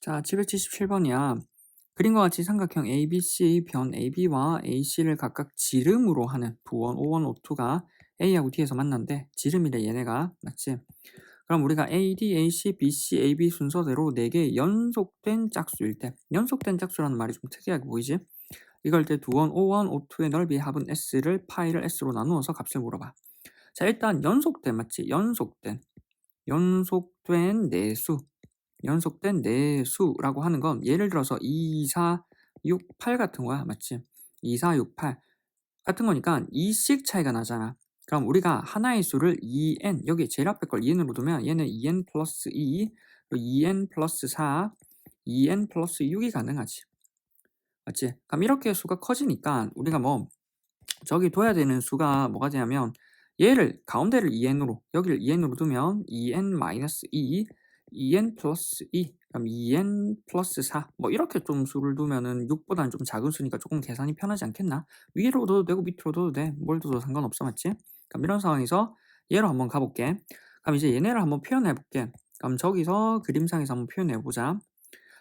자, 777번이야. 그림과 같이 삼각형 ABC 변 AB와 AC를 각각 지름으로 하는 도원, 오원, 오투가 A하고 D에서 만난대. 지름이래 얘네가. 맞지? 그럼 우리가 AD, AC, BC, AB 순서대로 4개 연속된 짝수일 때 연속된 짝수라는 말이 좀 특이하게 보이지? 이걸 때 두원, 오원, 오투의 넓이의 합은 S를 파이를 S로 나누어서 값을 물어봐. 자 일단 연속된 맞지? 연속된 연속된 내수 연속된 내수라고 하는 건 예를 들어서 2, 4, 6, 8 같은 거야. 맞지? 2, 4, 6, 8 같은 거니까 2씩 차이가 나잖아. 그럼 우리가 하나의 수를 2n 여기 제일 앞에 걸 2n으로 두면 얘는 2n 플러스 2 2n 플러스 4 2n 플러스 6이 가능하지. 맞지? 그럼 이렇게 수가 커지니까 우리가 뭐 저기 둬야 되는 수가 뭐가 되냐면 얘를 가운데를 2n으로 여기를 2n으로 두면 2n 마이너스 2 2n 플러스 2 그럼 2n 플러스 4 뭐 이렇게 좀 수를 두면은 6보다는 좀 작은 수니까 조금 계산이 편하지 않겠나? 위로 둬도 되고 밑으로 둬도 돼. 뭘 둬도 상관없어 맞지? 그럼 이런 상황에서 얘로 한번 가볼게. 그럼 이제 얘네를 한번 표현해 볼게. 그럼 저기서 그림상에서 한번 표현해 보자.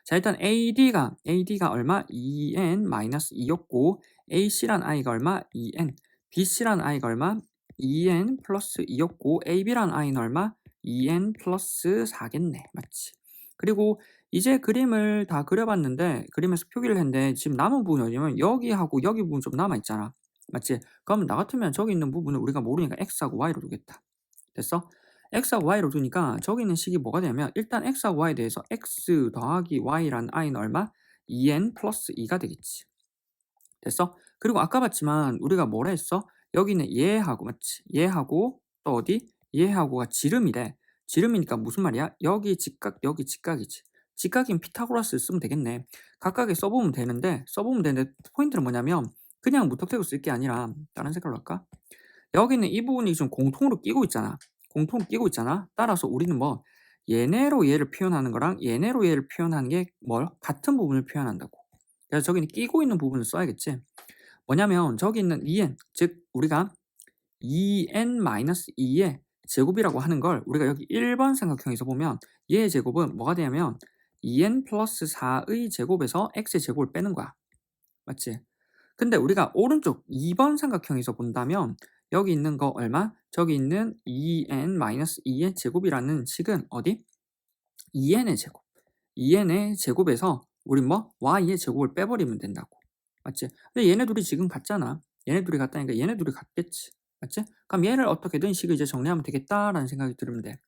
자 일단 AD가 AD가 얼마? 2n 마이너스 2였고 AC란 i가 얼마? 2n BC란 i가 얼마? 2n 플러스 2였고 AB란 i는 얼마? 2n 플러스 4겠네. 맞지? 그리고 이제 그림을 다 그려봤는데 그림에서 표기를 했는데 지금 남은 부분이 어디냐면 여기하고 여기 부분 좀 남아있잖아. 맞지? 그러면 나 같으면 저기 있는 부분을 우리가 모르니까 x하고 y로 두겠다. 됐어? x하고 y로 두니까 저기 있는 식이 뭐가 되냐면 일단 x하고 y에 대해서 x 더하기 y라는 i는 얼마? 2n 플러스 2가 되겠지. 됐어? 그리고 아까 봤지만 우리가 뭐라 했어? 여기는 얘하고 맞지? 얘하고 또 어디? 얘하고가 지름이래. 지름이니까 무슨 말이야? 여기 직각, 여기 직각이지. 직각인 피타고라스를 쓰면 되겠네. 각각에 써보면 되는데 써보면 되는데 포인트는 뭐냐면 그냥 무턱대고 쓸 게 아니라 다른 색깔로 할까? 여기는 이 부분이 좀 공통으로 끼고 있잖아. 공통으로 끼고 있잖아. 따라서 우리는 뭐 얘네로 얘를 표현하는 거랑 얘네로 얘를 표현하는 게 뭘? 같은 부분을 표현한다고. 그래서 저기는 끼고 있는 부분을 써야겠지. 뭐냐면 저기 있는 2n 즉 우리가 2n-2의 제곱이라고 하는 걸 우리가 여기 1번 삼각형에서 보면 얘의 제곱은 뭐가 되냐면 2n 플러스 4의 제곱에서 x의 제곱을 빼는 거야. 맞지? 근데 우리가 오른쪽 2번 삼각형에서 본다면 여기 있는 거 얼마? 저기 있는 2n-2의 제곱이라는 식은 어디? 2n의 제곱. 2n의 제곱에서 우리 뭐 y의 제곱을 빼버리면 된다고. 맞지? 근데 얘네 둘이 지금 같잖아. 얘네 둘이 같다니까 얘네 둘이 같겠지. 맞지? 그럼 얘를 어떻게든 식을 이제 정리하면 되겠다라는 생각이 들면 돼.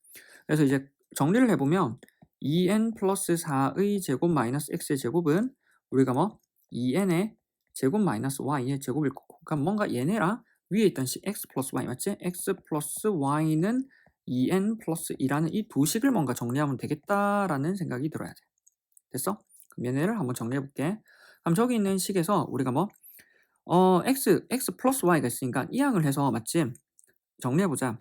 그래서 이제 정리를 해보면 2n 플러스 4의 제곱 마이너스 x의 제곱은 우리가 뭐 2n의 제곱 마이너스 y의 제곱일 거고 그럼 뭔가 얘네랑 위에 있던 식 x 플러스 y 맞지? x 플러스 y는 2n 플러스 2라는 이 두 식을 뭔가 정리하면 되겠다라는 생각이 들어야 돼. 됐어? 그럼 얘네를 한번 정리해 볼게. 그럼 저기 있는 식에서 우리가 뭐 어, x, x 플러스 y가 있으니까 이항을 해서 맞지? 정리해보자.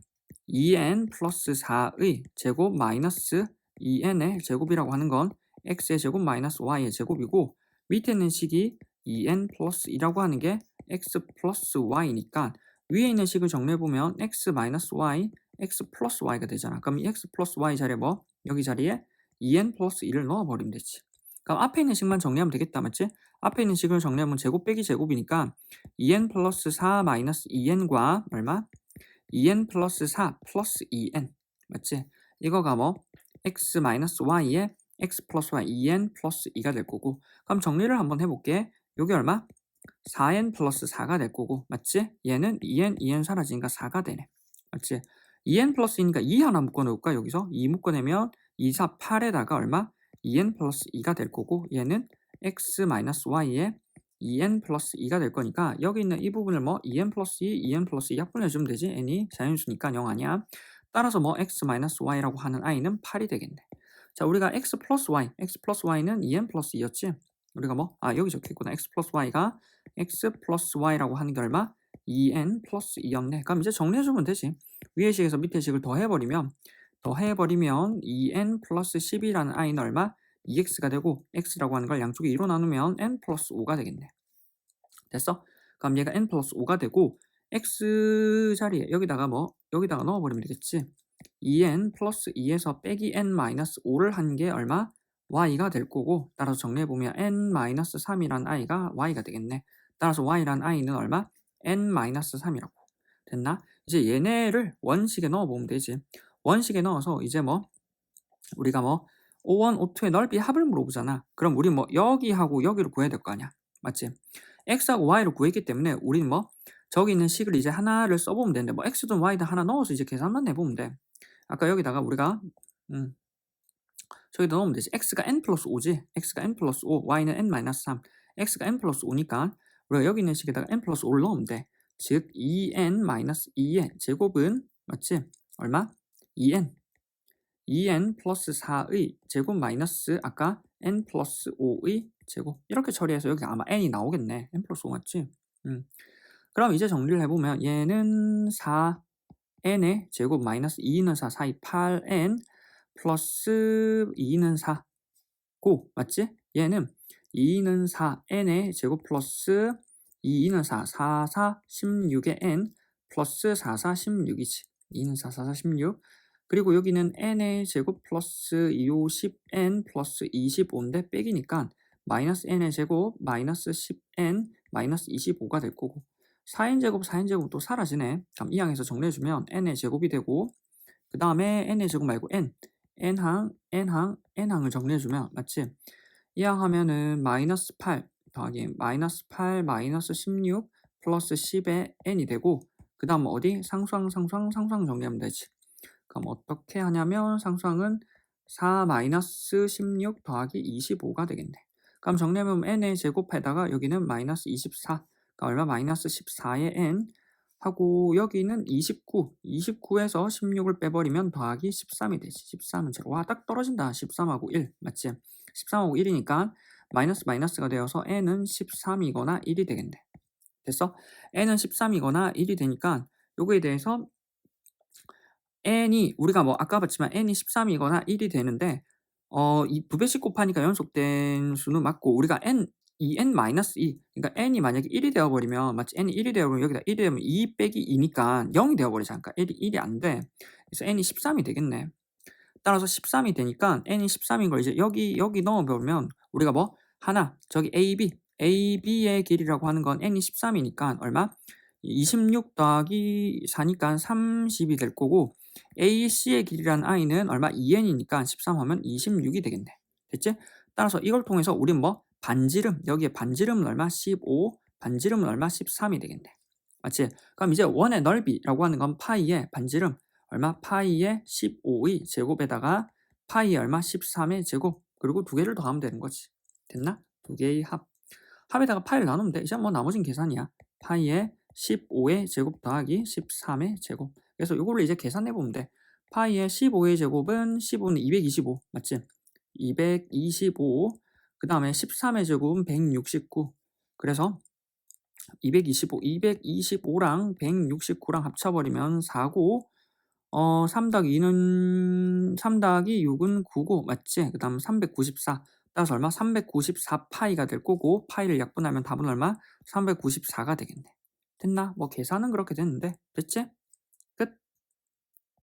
2n 플러스 4의 제곱 마이너스 2n의 제곱이라고 하는 건 x의 제곱 마이너스 y의 제곱이고 밑에 있는 식이 2n 플러스 2라고 하는 게 x 플러스 y니까 위에 있는 식을 정리해보면 x 마이너스 y, x 플러스 y가 되잖아. 그럼 이 x 플러스 y 자리에 뭐? 여기 자리에 2n 플러스 2를 넣어버리면 되지. 그럼 앞에 있는 식만 정리하면 되겠다. 맞지? 앞에 있는 식을 정리하면 제곱 빼기 제곱이니까 2n 플러스 4 마이너스 2n과 얼마? 2n 플러스 4 플러스 2n 맞지? 이거가 뭐? x 마이너스 y에 x 플러스 y 2n 플러스 2가 될 거고 그럼 정리를 한번 해볼게. 여기 얼마? 4n 플러스 4가 될 거고 맞지? 얘는 2n, 2n 사라지니까 4가 되네. 맞지? 2n 플러스이니까 2 하나 묶어놓을까 여기서? 2 묶어내면 2, 4, 8에다가 얼마? 2n 플러스 2가 될 거고 얘는 x 마이너스 y에 2n 플러스 2가 될 거니까 여기 있는 이 부분을 뭐 2n 플러스 2, 2n 플러스 2 약분해주면 되지. N이 자연수니까 0 아니야. 따라서 뭐 x 마이너스 y라고 하는 i는 8이 되겠네. 자 우리가 x 플러스 y, x 플러스 y는 2n 플러스 2였지? 우리가 뭐 아 여기 적혀있구나. x 플러스 y가 x 플러스 y라고 하는 게 얼마? 2n 플러스 2였네. 그럼 이제 정리해주면 되지. 위의 식에서 밑의 식을 더해버리면 더해버리면 2n 플러스 10이라는 i는 얼마? 2x가 되고 x라고 하는 걸 양쪽에 2로 나누면 n 플러스 5가 되겠네. 됐어? 그럼 얘가 n 플러스 5가 되고 x 자리에 여기다가 뭐 여기다가 넣어버리면 되겠지. 2n 플러스 2에서 빼기 n 마이너스 5를 한 게 얼마? y가 될 거고 따라서 정리해보면 n-3이란 i가 y가 되겠네. 따라서 y란 i는 얼마? n-3이라고. 됐나? 이제 얘네를 원식에 넣어보면 되지. 원식에 넣어서 이제 뭐 우리가 뭐 O1, O2의 넓이 합을 물어보잖아. 그럼 우리 뭐 여기하고 여기를 구해야 될 거 아니야. 맞지? x하고 y를 구했기 때문에 우리는 뭐 저기 있는 식을 이제 하나를 써보면 되는데 뭐 x든 y든 하나 넣어서 이제 계산만 해보면 돼. 아까 여기다가 우리가 음, 저기다 넣으면 되지. x가 n 플러스 5지. x가 n 플러스 5, y는 n 마이너스 3. x가 n 플러스 5니까 우리가 여기 있는 식에다가 n 플러스 5를 넣으면 돼. 즉 2n 마이너스 2의 제곱은 맞지? 얼마? 2n 2n 플러스 4의 제곱 마이너스 아까 n 플러스 5의 제곱 이렇게 처리해서 여기 아마 n이 나오겠네 n 플러스 5 맞지? 음. 그럼 이제 정리를 해보면 얘는 4n의 제곱 마이너스 2는 4 사이 8n 플러스 2는 4고 맞지? 얘는 2는 4 n의 제곱 플러스 2는 4 4 4 16의 n 플러스 4 4 16이지 2는 4 4 4 16 그리고 여기는 n의 제곱 플러스 2호 10n 플러스 25인데 빼기니까 마이너스 n의 제곱 마이너스 10n 마이너스 25가 될 거고 4n 제곱 4n 제곱 또 사라지네 그럼 이 항에서 정리해주면 n의 제곱이 되고 그 다음에 n의 제곱 말고 n n항 n항 n항을 정리해주면 맞지? 이 항 하면은 마이너스 8 더하기 마이너스 8 마이너스 16 플러스 10의 n이 되고 그 다음 어디? 상수항 상수항 상수항 정리하면 되지 그럼 어떻게 하냐면 상수항은 4 마이너스 16 더하기 25가 되겠네. 그럼 정리하면 n의 제곱에다가 여기는 마이너스 24, 그러니까 얼마 마이너스 14의 n 하고 여기는 29, 29에서 16을 빼버리면 더하기 13이 되지. 13은 제로. 와, 딱 떨어진다. 13하고 1, 맞지? 13하고 1이니까 마이너스 마이너스가 되어서 n은 13이거나 1이 되겠네. 됐어? n은 13이거나 1이 되니까 요거에 대해서 n이 우리가 뭐 아까 봤지만 n이 13이거나 1이 되는데 어, 이 부배식 곱하니까 연속된 수는 맞고 우리가 n 2n 마이너스 2 그러니까 n이 만약에 1이 되어버리면 마치 n이 1이 되어버리면 여기다 1이 되면 2 빼기 2니까 0이 되어버리지 않을까 1이, 1이 안 돼. 그래서 n이 13이 되겠네. 따라서 13이 되니까 n이 13인 걸 이제 여기 여기 넣어보면 우리가 뭐 하나 저기 ab ab의 길이라고 하는 건 n이 13이니까 얼마? 26 더하기 4니까 30이 될 거고 AC의 길이란 i는 얼마? 2n이니까 13하면 26이 되겠네. 됐지? 따라서 이걸 통해서 우린 뭐? 반지름, 여기에 반지름은 얼마? 15, 반지름은 얼마? 13이 되겠네. 맞지? 그럼 이제 원의 넓이라고 하는 건 파이의 반지름, 얼마? 파이의 15의 제곱에다가 파이의 얼마? 13의 제곱, 그리고 두 개를 더하면 되는 거지. 됐나? 두 개의 합. 합에다가 파이를 나누면 돼. 이제 뭐 나머진 계산이야. 파이의 15의 제곱 더하기 13의 제곱. 그래서 이거를 이제 계산해 보면 돼. 파이의 15의 제곱은 15는 225 맞지? 225. 그 다음에 13의 제곱은 169. 그래서 225, 225랑 169랑 합쳐버리면 4고 어, 3 더하기 2는 3 더하기 6은 9고 맞지? 그 다음 394 따라서 얼마? 394 파이가 될 거고 파이를 약분하면 답은 얼마? 394가 되겠네. 됐나? 뭐 계산은 그렇게 됐는데 됐지?